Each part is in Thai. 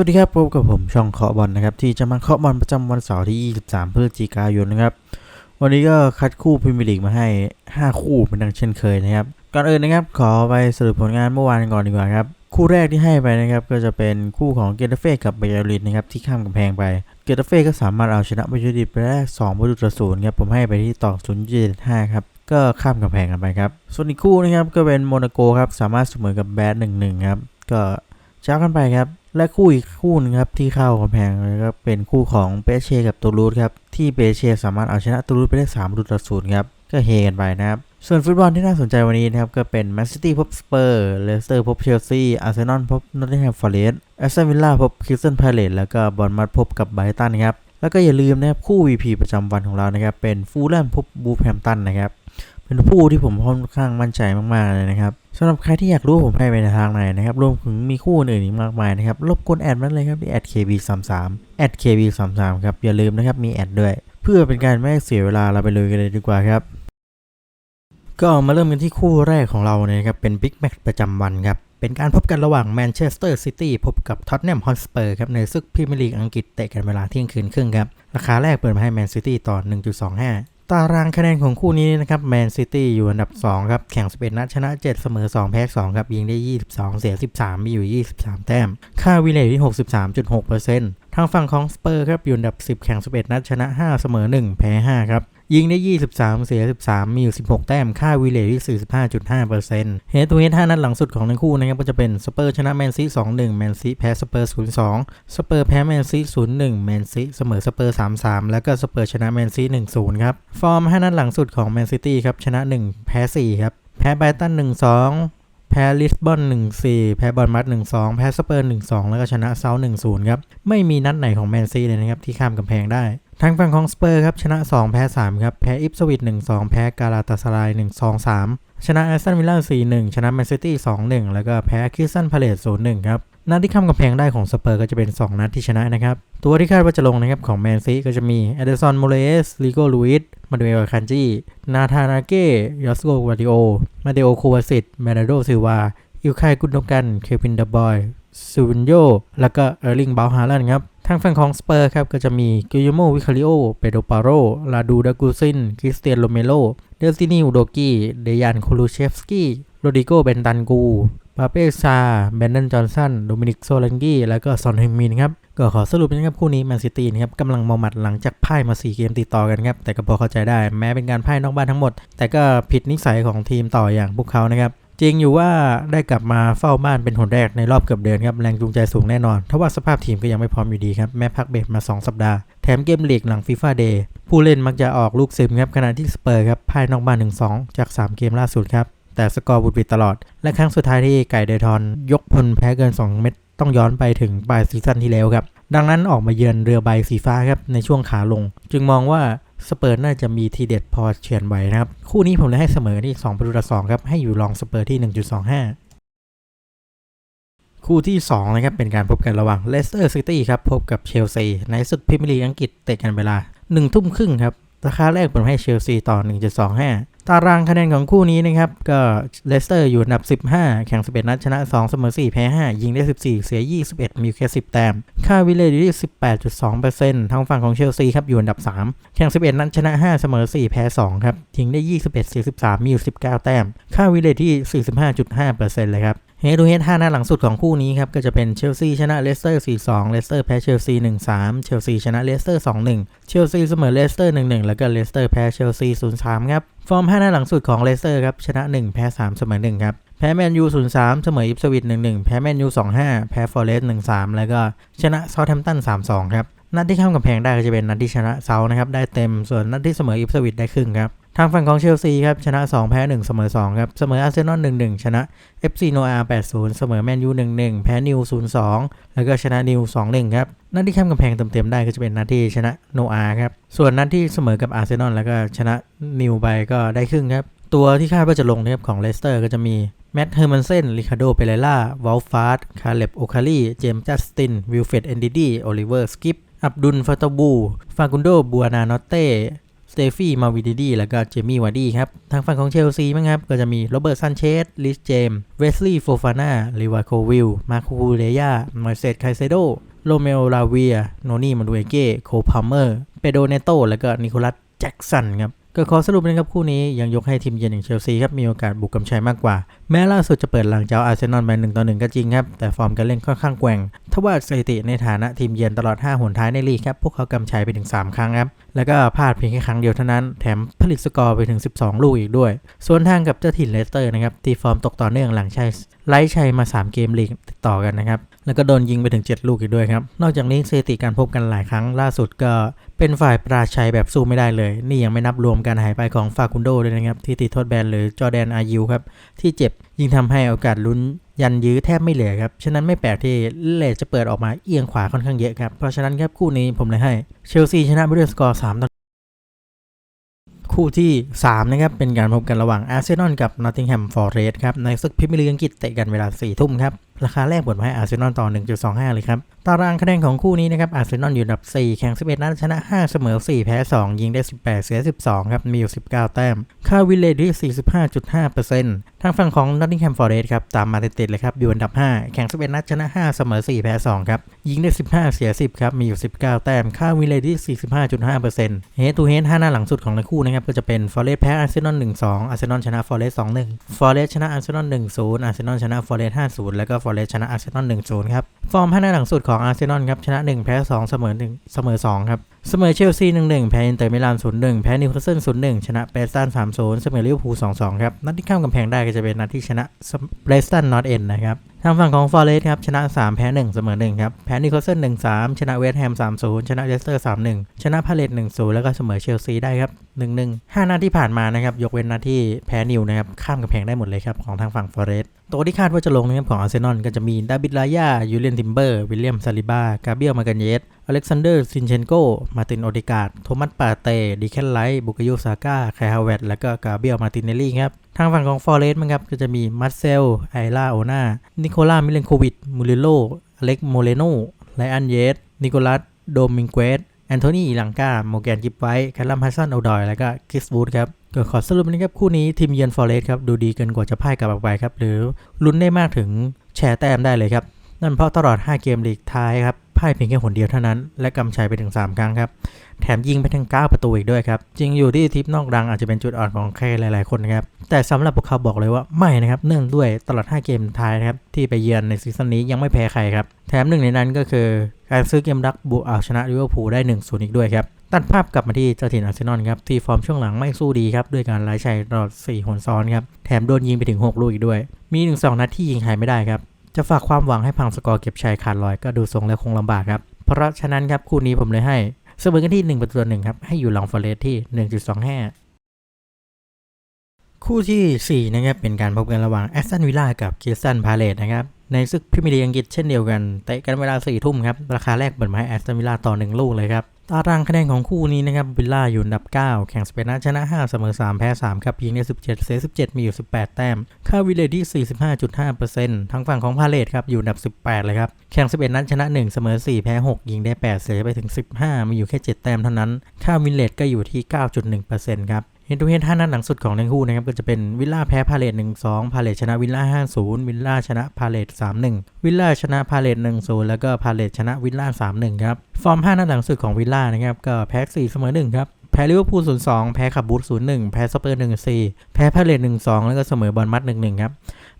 วัสดีครับพบกับผมช่องเคาะบอลนะครับ ที่จะมาเคาะบอลประจำวันเสาร์ที่ 23 พฤศจิกายนนะครับ วันนี้ก็คัดคู่พรีเมียร์ลีกมาให้ 5 คู่เป็นดังเช่นเคยนะครับ ก่อนอื่นนะครับ ขอไปสรุปผลงานเมื่อวานก่อนดีกว่าครับ คู่แรกที่ให้ไปนะครับ ก็จะเป็นคู่ของเกตาเฟ่กับเบยารินนะครับที่ข้ามกำแพงไป เกตาเฟ่ก็สามารถเอาชนะเบยารินไปได้2ประตูต่อศูนย์ครับผมให้ไปที่ต่อ0.75ครับก็ข้ามกำแพงกันไปครับ ส่วนอีกคู่นะครับก็เป็นโมนาโกครับสามารถเสมอกับแบดหนึ่งหนึ่งครับก็ เช้ากันไปครับ และคู่อีกคู่หนึงครับที่เข้ากำแพงเลยก็เป็นคู่ของเปเช่กับตูรูสครับที่เปเช่สามารถเอาชนะตูรูสไปได้3ประตูต่อศูนย์ครับก็เฮกันไปนะครับส่วนฟุตบอลที่น่าสนใจวันนี้นะครับ ก็เป็นแมนซิตี้พบสเปอร์เลสเตอร์พบเชลซีอาร์เซนอลพบนอตติงแฮมฟอร์เรสต์แอสตันวิลล่าพบคริสตันพาเลตแล้วก็บอลมัดพบกับไบรตันครับแล้วก็อย่าลืมนะครับคู่ VP ประจำวันของเรานะครับเป็นฟูลแลมพบบูฟแฮมตันนะครับ เป็นผู้ที่ผมค่อนข้างมั่นใจมากๆเลยนะครับสำหรับใครที่อยากรู้ผมให้ไปในทางไหนนะครับรวมถึงมีคู่อื่นอีกมากมายนะครับรบกวนแอดมันเลยครับที่แอด kb33 แอด kb33 ครับอย่าลืมนะครับมีแอดด้วย เพื่อเป็นการไม่เสียเวลาเราไปเลยกันเลยดีกว่าครับ ก็มาเริ่มกันที่คู่แรกของเรานะครับเป็นบิ๊กแมตช์ประจำวันครับเป็นการพบกันระหว่างแมนเชสเตอร์ซิตี้พบกับท็อตแนมฮอตสเปอร์ครับในศึกพรีเมียร์ลีกอังกฤษเตะกันเวลาเที่ยงคืนครึ่งครับ ราคาแรกเปิดมาให้แมนซิตี้ต่อ 1.25 ตารางคะแนนของคู่นี้นะครับแมนซิตี้อยู่อันดับ 2 ครับ แข่ง 11 นัดชนะ 7 เสมอ 2 แพ้ 2 ครับ ยิงได้ 22 เสีย 13 มีอยู่ 23 แต้ม ค่าวิเลทที่ 63.6%ทางฝั่งของสเปอร์ครับ อยู่อันดับ 10 แข่ง 11 นัดชนะ 5 เสมอ 1 แพ้ 5 ครับ ยิงได้ 23 เสีย 13 มีอยู่ 16 แต้ม ค่าวิเลทที่ 45.5%เฮดทูเฮด5นัดหลังสุดของทั้งคู่นะครับก็จะเป็นสเปอร์ชนะแมนซี2-1 แมนซีแพ้สเปอร์ 0-2 สเปอร์แพ้แมนซี0-1 แมนซีเสมอสเปอร์ 3-3 แล้วก็สเปอร์ชนะแมนซี1-0 ครับ ฟอร์ม 5 นัดหลังสุดของแมนซิตี้ครับชนะ 1 แพ้ 4 ครับ แพ้ไบรตัน 1-2แพ้ลิสบอน1-4 แพ้บอลมัด1-2 แพ้สเปอร์1-2 แล้วก็ชนะเซาท์1-0 ครับ ไม่มีนัดไหนของแมนซีเลยนะครับ ที่ข้ามกำแพงได้ ทางฝั่งของสเปอร์ครับชนะ 2 แพ้ 3 ครับ แพ้อิปสวิต1-2 แพ้กาลาตาสลาย 1-2-3 ชนะแอสตันวิลล่า4-1 ชนะแมนซิตี้2-1 แล้วก็แพ้คริสตันพาเลต0-1 ครับนัดที่ข้ามกำแพงได้ของสเปอร์ก็จะเป็น 2 นัดที่ชนะนะครับ ตัวที่คาดว่าจะลงนะครับของแมนซีก็จะมีเอเดอร์ซอนโมเลสลิโกลูอิสมาดูเอลคันจีนาธานาเก้ยอสโกวาดิโอ มาเดโอคูวาซิตเมนาโดซิวาอิลคายกุนโดกัน เควินเดบอยซูวินโยแล้วก็เออร์ลิงบาฮาลันครับ ทางฝั่งของสเปอร์ครับก็จะมีกิโยโมวิคาริโอ เปโดปาโร ลาดูดากูซิน คริสเตียนโรเมโล เดลซินีอุโดกี้ เดยานโคลูเชฟสกี้โรดิโก เบนตันกู ปาเป้ซา แบนเดนจอห์นสัน โดมินิก โซลันกี้ แล้วก็ซอนเฮมินครับ ก็ขอสรุปนะครับคู่นี้แมนซิตี้นะครับกำลังเมาหมัดหลังจากพ่ายมา 4 เกมติดต่อกันครับ แต่ก็พอเข้าใจได้ แม้เป็นการพ่ายนอกบ้านทั้งหมด แต่ก็ผิดนิสัยของทีมต่ออย่างพวกเขานะครับ จริงอยู่ว่าได้กลับมาเฝ้าบ้านเป็นหนแรกในรอบเกือบเดือนครับแรงจูงใจสูงแน่นอนถ้าว่าสภาพทีมก็ยังไม่พร้อมอยู่ดีครับแม้พักเบรกมา 2 สัปดาห์ แถมเกมลีกหลังฟีฟ่าเดย์ผู้เล่นมักจะออกลูกซึมครับขณะที่สเปอร์ครับพ่ายนอกบ้าน 1-2 จาก 3 เกมล่าสุดครับแต่สกอร์บุดบิดตลอด และครั้งสุดท้ายที่ไก่เดทอนยกพลแพ้เกิน 2 เม็ดต้องย้อนไปถึงปลายซีซั่นที่แล้วครับดังนั้นออกมาเยือนเรือใบสีฟ้าครับในช่วงขาลง จึงมองว่า สเปอร์น่าจะมีทีเด็ดพอเฉือนไหวนะครับ คู่นี้ผมเลยให้เสมอที่2ประตูต่อ2ครับ ให้อยู่รองสเปอร์ที่ 1.25 คู่ที่ 2 นะครับ เป็นการพบกันระหว่างเลสเตอร์ซิตี้ครับ พบกับเชลซีในศึกพรีเมียร์ลีกอังกฤษเตะกันเวลา 1 ทุ่มครึ่งครับ ราคาแรกผมให้เชลซีต่อ 1.25 ตารางคะแนนของคู่นี้นะครับ ก็เลสเตอร์อยู่อันดับ 15 แข่ง 11 นัด ชนะ 2 เสมอ 4 แพ้ 5 ยิงได้ 14 เสีย 21 มีแค่ 10 แต้ม ค่าวิเลอยู่ที่ 18.2%ทางฝั่งของเชลซีครับ อยู่อันดับ 3 แข่ง 11 นัด ชนะ 5 เสมอ 4 แพ้ 2 ครับ ยิงได้ 21 เสีย 13 มีอยู่ 19 แต้ม ค่าวิเลที่ 45.5%เลยครับ เฮดูเฮด5หน้าหลังสุดของคู่นี้ครับก็จะเป็นเชลซีชนะเลสเตอร์ 4-2 เลสเตอร์แพ้เชลซี 1-3 เชลซีชนะเลสเตอร์ 2-1 เชลซีเสมอเลสเตอร์ 1-1 แล้วก็เลสเตอร์แพ้เชลซี 0-3 ครับ ฟอร์ม5หน้าหลังสุดของเลสเตอร์ครับชนะ 1 แพ้ 3 เสมอ 1 ครับ แพ้แมนยู 0-3 เสมออิปสวิต 1-1 แพ้แมนยู 2-5 แพ้ฟอร์เรสต์ 1-3 แล้วก็ชนะเซาท์แฮมป์ตัน 3-2 ครับนัดที่ข้ามกำแพงได้ก็จะเป็นนัดที่ชนะเซานะครับได้เต็มส่วนนัดที่เสมออิปสวิตได้ครึ่งครับ ทางฝั่งของเชลซีครับ ชนะ 2 แพ้ 1 เสมอ 2 ครับ เสมออาร์เซนอล1-1 ชนะ FC โนอา80 เสมอแมนยู1-1 แพ้นิว 0-2 แล้วก็ชนะนิว 2-1 ครับ นัดที่ข้ามกำแพงเต็มๆได้ก็จะเป็นนัดที่ชนะโนอาครับ ส่วนนัดที่เสมอกับอาร์เซนอลแล้วก็ชนะนิวไปก็ได้ครึ่งครับ ตัวที่คาดว่าจะลงนะครับของเลสเตอร์ก็จะมีแมตต์เฮอร์มันเซนริคาโด เปเรล่าวอลฟาร์ดคาเล็บโอคาลีเจมส์จัสติน วิลเฟดเอนดิดีโอลิเวอร์ สกิป อับดุลฟาตบู ฟากุนโด บัวนานอเต้ สเตฟี่มาวิดิดีแล้วก็เจมี่วาร์ดี้ครับ ทางฝั่งของเชลซีมั้งครับ ก็จะมีโรเบิร์ตซันเชสลิสเจมเวสลีย์โฟฟาน่าลิวาโควิล มาคูคูเรยามาเซตไคเซโดโรเมโอลาเวีย โนนี่มาดูเอเก้ โคพาเมอร์ เปโดเนโต แล้วก็นิโคลัสแจ็กสันครับ ก็ขอสรุปนะครับคู่นี้ยังยกให้ทีมเยือนอย่างเชลซีครับมีโอกาสบุกกำชัยมากกว่า แม้ล่าสุดจะเปิดหลังเจ้าอาร์เซนอลไปหนึ่งต่อหนึ่งก็จริงครับ แต่ฟอร์มการเล่นค่อนข้างแกว่งทว่าสถิติในฐานะทีมเยือนตลอด 5หนท้ายในลีกครับ พวกเขากำชัยไปถึง 3 ครั้งครับ แล้วก็พลาดเพียงแค่ครั้งเดียวเท่านั้น แถมผลิตสกอร์ไปถึง 12 ลูกอีกด้วย ส่วนทางกับเจ้าถิ่นเลสเตอร์นะครับที่ฟอร์มตกต่อเนื่องหลังชัยไล่ชัยมา 3 เกมลีกติดต่อกันนะครับ แล้วก็โดนยิงไปถึง 7 ลูกอีกด้วยครับ นอกจากนี้สถิติการพบกันหลายครั้งล่าสุดก็เป็นฝ่ายปราชัยแบบสู้ไม่ได้เลย นี่ยังไม่นับรวมการหายไปของฟาคุนโดด้วยนะครับ ที่ติดโทษแบนหรือจอแดนอายูครับ ที่เจ็บยิ่งทำให้โอกาสลุ้นยันยื้อแทบไม่เหลือครับ ฉะนั้นไม่แปลกที่เลจะเปิดออกมาเอียงขวาค่อนข้างเยอะครับ เพราะฉะนั้นครับคู่นี้ผมเลยให้เชลซีชนะไปด้วยสกอร์3ต่อคู่ที่ 3 นะครับ เป็นการพบกันระหว่างอาร์เซนอลกับนอตติงแฮมฟอร์เรสต์ครับ ในศึกพรีเมียร์ลีกอังกฤษเตะกันเวลา 4 ทุ่มครับ ราคาแรกเปิดมาให้อาร์เซนอลต่อ 1.25 เลยครับ ตารางคะแนนของคู่นี้นะครับ อาร์เซนอลอยู่อันดับ 4 แข่ง 11 นัดชนะ 5 เสมอ 4 แพ้ 2 ยิงได้ 18 เสีย 12 ครับ มีอยู่ 19 แต้ม ค่าวินเลทที่45.5%ทางฝั่งของ Nottingham Forest ครับ ตามมาติดๆเลยครับ อยู่อันดับ 5 แข่ง 11 นัดชนะ 5 เสมอ 4 แพ้ 2 ครับ ยิงได้ 15 เสีย 10 ครับ มีอยู่ 19 แต้ม ค่าวินเลทที่45.5%เฮดตูเฮด5หน้าหลังสุดของทั้งคู่นะครับ ก็จะเป็น Forest แพ้อาร์เซนอล1-2อาร์เซนอลชนะ Forest 2-1 Forest ชนะอาร์เซนอล1-0อาร์เซนอลชนะ Forest 5-0แล้วก็ Forest ชนะอาร์เซนอล1-0ครับ ฟอร์ม5หน้าหลังสุดของอาร์เซนอลครับชนะ1แพ้2เสมอ1เสมอ2ครับเสมอเชลซี1-1แพ้อินเตอร์มิลาน0-1แพ้นิวคาสเซิล0-1ชนะเบรสตัน3-0เสมอลิเวอร์พูล2-2ครับนัดที่ข้ามกำแพงได้ก็จะเป็นนัดที่ชนะเบรสตันนอตเอ็นนะครับทางฝั่งของฟอร์เรสครับชนะ 3 แพ้ 1 เสมอ1ครับแพ้นิวคาสเซิล1-3 ชนะเวสต์แฮม 3-0 ชนะเลสเตอร์ 3-1 ชนะพาเลต1-0 แล้วก็เสมอเชลซีได้ครับ 1-1 5 นัดที่ผ่านมานะครับ ยกเว้นนัดที่แพ้นิวนะครับ ข้ามกำแพงได้หมดเลยครับ ของทางฝั่งฟอร์เรส ตัวที่คาดว่าจะลงนะครับของอาร์เซนอลก็จะมีดาบิดลายายูเลียนทิมเบอร์ วิลเลียมซาลิบากาเบียลมากันเยสอเล็กซานเดอร์ซินเชนโก มาตินโอดิกาดโทมัสปาเตดิแคนไลท์บุกโยซาก้าไคฮาวเวตและก็กาเบียลมาตินเนลลี่ครับ ทางฝั่งของฟอร์เรสต์มั้งครับ ก็จะมีมาร์เซล ไอล่าโอนานิโคล่า มิเลนโควิด มูริโลอเล็กโมเลโนไลอันเยสนิโคลัส โดมิงเกส แอนโทนีลังกาโมแกนจิปไว้คลรัมฮัสซันโอดอยแล้วก็คิสบูดครับก็ขอสรุปนะครับคู่นี้ทีมเยือนฟอร์เรสต์ครับดูดีเกินกว่าจะพ่ายกลับออกไปครับหรือลุ้นได้มากถึงแชร์แต้มได้เลยครับ นั่นเพราะตลอด 5 เกมลีกท้ายครับพ่ายเพียงแค่หนเดียวเท่านั้น และกำชัยไปถึง 3 ครั้งครับ แถมยิงไปถึง9 ประตูอีกด้วยครับ จริงอยู่ที่ทิปนอกดังอาจจะเป็นจุดอ่อนของใครหลาย ๆ คนนะครับ แต่สำหรับพวกเขาบอกเลยว่าไม่นะครับ เนื่องด้วยตลอด 5 เกมท้ายนะครับ ที่ไปเยือนในซีซั่นนี้ยังไม่แพ้ใครครับ แถมหนึ่งในนั้นก็คือการซื้อเกมรักบุกเอาชนะลิเวอร์พูลได้ 1 0 อีกด้วยครับ ตัดภาพกลับมาที่เจ้าถิ่นอาร์เซนอลครับ ที่ฟอร์มช่วงหลังไม่สู้ดีครับ ด้วยการไล่ชัยตลอด4หนซ้อนครับ แถมโดนยิงไปถึง 6 ลูกอีกด้วย มี 1 2 นัดที่ยิงหายไม่ได้ครับ จะฝากความหวังให้พังสกอร์เก็บชัยขาดลอยก็ดูทรงแล้วคงลำบากครับ เพราะฉะนั้นครับคู่นี้ผมเลยให้เสมอกันที่1ประตูหนึ่งครับ ให้อยู่หลังฟอร์เรสที่ 1.25 คู่ที่ 4 นะครับ เป็นการพบกันระหว่างแอสตันวิลล่ากับเคสันพาเลตนะครับ ในศึกพรีเมียร์ลีกอังกฤษเช่นเดียวกันเตะกันเวลา4ทุ่มครับ ราคาแรกเปิดมาให้แอสตันวิลล่าต่อ 1 ลูกเลยครับ ตารางคะแนนของคู่นี้นะครับวิลล่าอยู่อันดับ 9 แข่งสเปนชนะ 5 เสมอ 3 แพ้ 3 ครับยิงได้ 17 เสีย 17 มีอยู่ 18 แต้ม ค่าวิเลที่ 45.5%ทางฝั่งของพาเลตครับอยู่อันดับ 18 เลยครับ แข่ง 11 นัดชนะ 1 เสมอ 4 แพ้ 6 ยิงได้ 8 เสียไปถึง 15 มีอยู่แค่ 7 แต้มเท่านั้น ค่าวินเลทก็อยู่ที่ 9.1%ครับ เฮนทูเฮนท่านัดหลังสุดของทั้งคู่นะครับก็จะเป็นวิลล่าแพ้พาเลต1-2พาเลตชนะวิลล่า5-0วิลล่าชนะพาเลต3-1วิลล่าชนะพาเลต1-0แล้วก็พาเลตชนะวิลล่า3-1ครับ ฟอร์ม5นัดหลังสุดของวิลล่านะครับก็แพ้4เสมอ1ครับแพ้ลิเวอร์พูล 0-2 แพ้ขับบูธ0-1 แพ้สเปอร์ 1-4 แพ้พาเลต1-2 แล้วก็เสมอบอลมัด 1-1 ครับ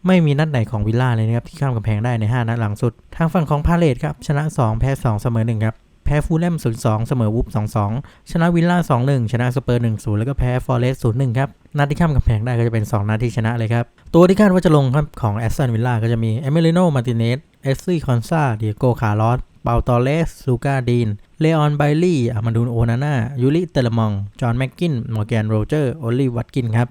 ไม่มีนัดไหนของวิลล่าเลยนะครับที่ข้ามกำแพงได้ใน 5 นัดหลังสุด ทางฝั่งของพาเลตครับ ชนะ 2 แพ้ 2 เสมอ 1 ครับ แพ้ฟูลแลม 0-2 เสมอวูฟ2-2 ชนะวิลล่า 2-1 ชนะสเปอร์ 1-0 แล้วก็แพ้ฟอร์เรสต์0-1 ครับนัดที่ข้ามกำแพงได้ก็จะเป็น 2 นัดที่ชนะเลยครับ ตัวที่คาดว่าจะลงครับของแอสตันวิลล่าก็จะมีเอเมลิโนมาติเนสเอสซี่คอนซาเดียโกคาร์ลอสเปาตอเลสลูกาดีนเลออนไบลี่อามาดูนโอนาน่ายูริเตลมอง จอห์นแม็กกินมอร์แกนโรเจอร์โอลลีวัตกินครับ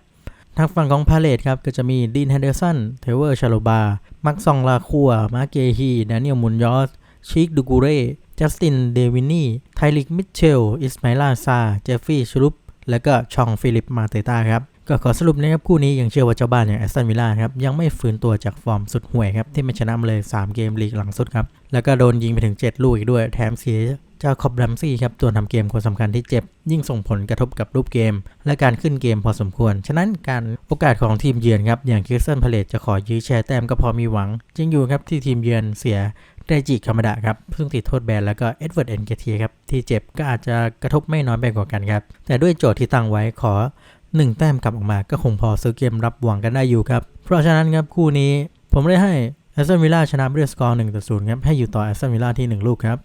ทางฝั่งของพาเลตครับ ก็จะมีดีนแฮนเดอร์สันเทเวอร์ชาโลบา มักซองลาคัว มาเกฮี แดเนียลมุนยอส ชิคดูกูเร่ จัสติน เดวินีไทลิก มิเชล อิสมาลาซา เจฟฟี่ชลุป และก็ชองฟิลิป มาเตตาครับ ก็ขอสรุปนะครับ คู่นี้ยังเชื่อว่าเจ้าบ้านอย่างแอสตันวิลล่าครับ ยังไม่ฟื้นตัวจากฟอร์มสุดห่วยครับ ที่ไม่ชนะมาเลย 3 เกมลีกหลังสุดครับ แล้วก็โดนยิงไปถึง 7 ลูกอีกด้วย แถมเสียเจ้าคอบรัมซี่ครับ ตัวทำเกมคนสำคัญที่เจ็บ ยิ่งส่งผลกระทบกับรูปเกม และการขึ้นเกมพอสมควร ฉะนั้นการโอกาสของทีมเยือนครับ อย่างคิสเซนพาเลตจะขอยื้อแชร์แต้มก็พอมีหวังจริงอยู่ครับที่ทีมเยือนเสีย ไดจิคามาดะครับซึ่งติดโทษแบนแล้วก็เอ็ดเวิร์ดเอ็นเกทีครับที่เจ็บก็อาจจะกระทบไม่น้อยไปกว่ากันครับ แต่ด้วยโจทย์ที่ตั้งไว้ขอ 1 แต้มกลับออกมาก็คงพอซื้อเกมรับหวังกันได้อยู่ครับ เพราะฉะนั้นครับคู่นี้ผมได้ให้แอสตันวิลล่าชนะด้วยสกอร์1ต่อ0ครับให้อยู่ต่อแอสตันวิลล่าที่ 1 ลูกครับ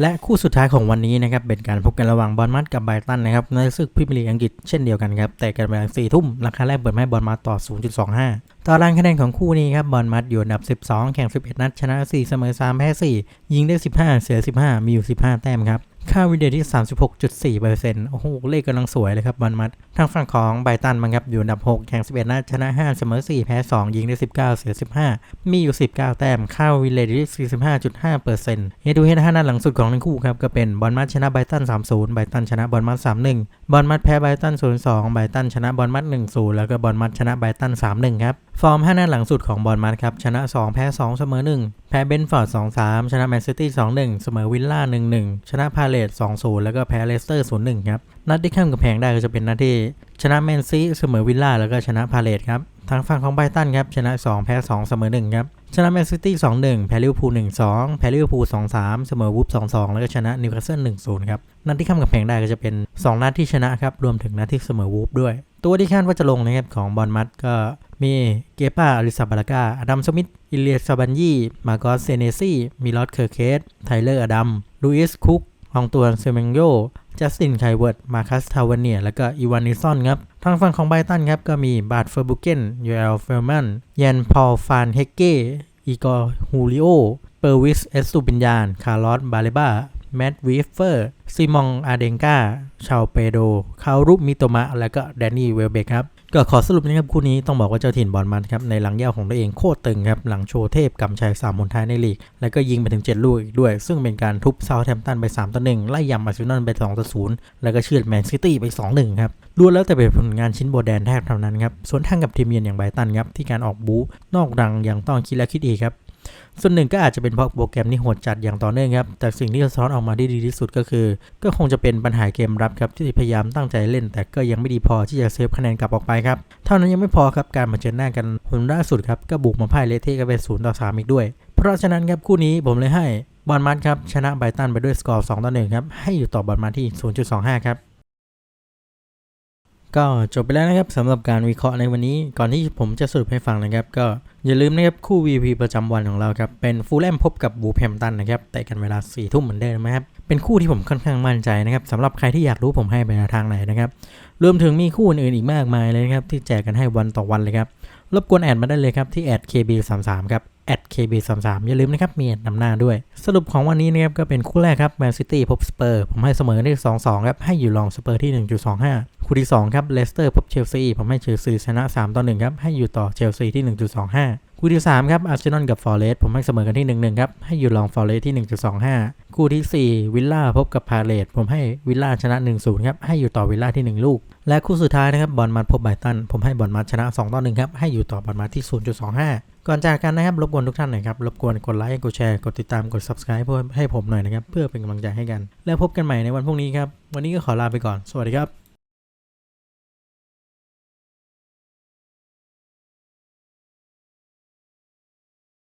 และคู่สุดท้ายของวันนี้นะครับเป็นการพบกันระหว่างบอลมัดกับไบรตันนะครับในศึกพรีเมียร์ลีกอังกฤษเช่นเดียวกันครับแต่กันเวลา4ทุ่มราคาแรกเปิดให้บอลมัดต่อ 0.25 ตารางคะแนนของคู่นี้ครับบอลมัดอยู่อันดับ 12 แข่ง 11 นัด ชนะ 4 เสมอ 3 แพ้ 4 ยิงได้ 15 เสีย 15 มีอยู่ 15 แต้มครับ ค่าวินเดที่ 36.4%โอ้โห เลขกำลังสวยเลยครับบอลมัด ทางฝั่งของไบตันมังครับอยู่อันดับ 6 แข่ง 11 นัด ชนะ 5 เสมอ 4 แพ้ 2 ยิงได้ 19 เสีย 15 มีอยู่ 19 แต้ม ค่าวินเดที่ 45.5%เฮดูเฮดห้านัดหลังสุดของทั้งคู่ครับก็เป็นบอลมัดชนะไบตัน 3-0 ไบตันชนะบอลมัด 3-1 บอลมัดแพ้ไบตัน 0-2 ไบตันชนะบอลมัด 1-0 แล้วก็บอลมัดชนะไบตัน 3-1 ครับฟอร์ม 5 นัดหลังสุดของบอลมัดครับ ชนะ 2 แพ้ 2 เสมอ 1 แพ้เบนฟอร์ด 2-3 ชนะแมนซิตี้ 2-1 เสมอวิลล่า 1-1 ชนะพาเลต2-0 แล้วก็แพ้เลสเตอร์ 0-1 ครับ นัดที่ข้ามกับแพงได้ก็จะเป็นนัดที่ ชนะแมนซีเสมอวิลล่า แล้วก็ชนะพาเลตครับ ทางฝั่งของไบตันครับ ชนะ 2 แพ้ 2 เสมอ 1 ครับ ชนะแมนซิตี้ 2-1 แพ้ลิเวอร์พูล 1-2 แพ้ลิเวอร์พูล 2-3 เสมอวูฟ2-2 แล้วก็ชนะนิวคาสเซิล 1-0 ครับ นัดที่ข้ามกับแพงได้ก็จะเป็น 2 นัดที่ชนะครับ รวมถึงนัดที่เสมอวูฟด้วย ตัวที่คาดว่าจะลงนะครับของบอลมัดก็ มีเกปาอลิซาบาลากาอดัมสมิธอิเลียซาบันยีมาโกสเซเนซี่มิลอสเคอร์เคสไทเลอร์อดัมลูอิสคุกฮองตัวนเซเมงโยจัสตินไคเวิร์ด มาคัสทาวเนีย แล้วก็อีวานนิซอนครับ ทางฝั่งของไบตันครับ ก็มีบาร์ดเฟอร์บุเกนยูเอลเฟอร์แมนยันพอลฟานเฮเก้อีกอร์ฮูริโอ เปอร์วิส เอสตูปินยาน คาร์ลอส บาเลบาแมดวีฟเฟอร์ ซิมองอาเดงกาชาวเปโด คารุมิโตมะ และก็แดนนี่เวลเบกครับ ก็ขอสรุปนะครับคู่นี้ต้องบอกว่าเจ้าถิ่นบอลมันครับในหลังยาวของตัวเองโคตรตึงครับหลังโชว์เทพกำชัยสามหนท้ายในลีก แล้วก็ยิงไปถึง 7 ลูกอีกด้วย ซึ่งเป็นการทุบเซาท์แฮมป์ตันไป3ต่อ1ไล่ยำอาร์เซนอลไป2ต่อ0แล้วก็เชือดแมนซิตี้ไป 2 1 ครับล้วนแล้วแต่เป็นผลงานชิ้นโบแดนแทบเท่านั้นครับส่วนทางกับทีมเยือนอย่างไบตันครับที่การออกบู๊นอกรังยังต้องคิดและคิดอีกครับ ส่วนหนึ่งก็อาจจะเป็นเพราะโปรแกรมนี้โหดจัดอย่างต่อเนื่องครับ แต่สิ่งที่สะท้อนออกมาได้ดีที่สุดก็คือ ก็คงจะเป็นปัญหาเกมรับครับที่พยายามตั้งใจเล่น แต่ก็ยังไม่ดีพอที่จะเซฟคะแนนกลับออกไปครับ เท่านั้นยังไม่พอครับการมาเจอหน้ากันผลล่าสุดครับก็บุกมาพ่ายเลเทกันเป็นศูนย์ต่อสามอีกด้วย เพราะฉะนั้นครับคู่นี้ผมเลยให้บอลมัดครับชนะไบตันไปด้วยสกอร์2ต่อ1ครับให้อยู่ต่อบอลมัดที่ 0.25 ครับ ก็จบไปแล้วนะครับสำหรับการวิเคราะห์ในวันนี้ ก่อนที่ผมจะสรุปให้ฟังนะครับ ก็อย่าลืมนะครับคู่ VP ประจำวันของเราครับ เป็นฟูลแลมพบกับบูแฮมตันนะครับแต่กันเวลา4ี่ทุ่มเหมือนเดิมนะครับ เป็นคู่ที่ผมค่อนข้างมั่นใจนะครับสำหรับใครที่อยากรู้ผมให้ไปทางไหนนะครับรวมถึงมีคู่อื่นอีกมากมายเลยนะครับที่แจกกันให้วันต่อวันเลยครับรบกวนแอดมาได้เลยครับที่แอด KB33 ครับ KB33 อย่าลืมนะครับ มีนำหน้าด้วย สรุปของวันนี้นะครับก็เป็นคู่แรกครับแมนซิตี้พบสเปอร์ผมให้เสมอที่2-2ครับให้อยู่ลองสเปอร์ที่ 1.25 คู่ที่2ครับเลสเตอร์พบเชลซีผมให้เชลซีชนะ3ต่อ1ครับให้อยู่ต่อเชลซีที่ 1.25 คู่ที่ 3 ครับอาร์เซนอลกับฟอร์เรสผมให้เสมอกันที่ 1-1 ครับ ให้อยู่ลองฟอร์เรสที่ 1.25 คู่ที่ 4 วิลล่าพบกับพาเลตผมให้วิลล่าชนะ 1-0 ครับ ให้อยู่ต่อวิลล่าที่ 1 ลูก และคู่สุดท้ายนะครับบอลมัดพบไบตันผมให้บอลมัดชนะ2ต่อ1ครับให้อยู่ต่อบอลมัดที่ 0.25 ก่อนจากกันนะครับ รบกวนทุกท่านหน่อยครับ รบกวนกดไลค์ กดแชร์ กดติดตาม กด subscribe เพื่อให้ผมหน่อยนะครับ เพื่อเป็นกำลังใจให้กัน แล้วพบกันใหม่ในวันพรุ่งนี้ครับ วันนี้ก็ขอลาไปก่อน สวัสดีครับ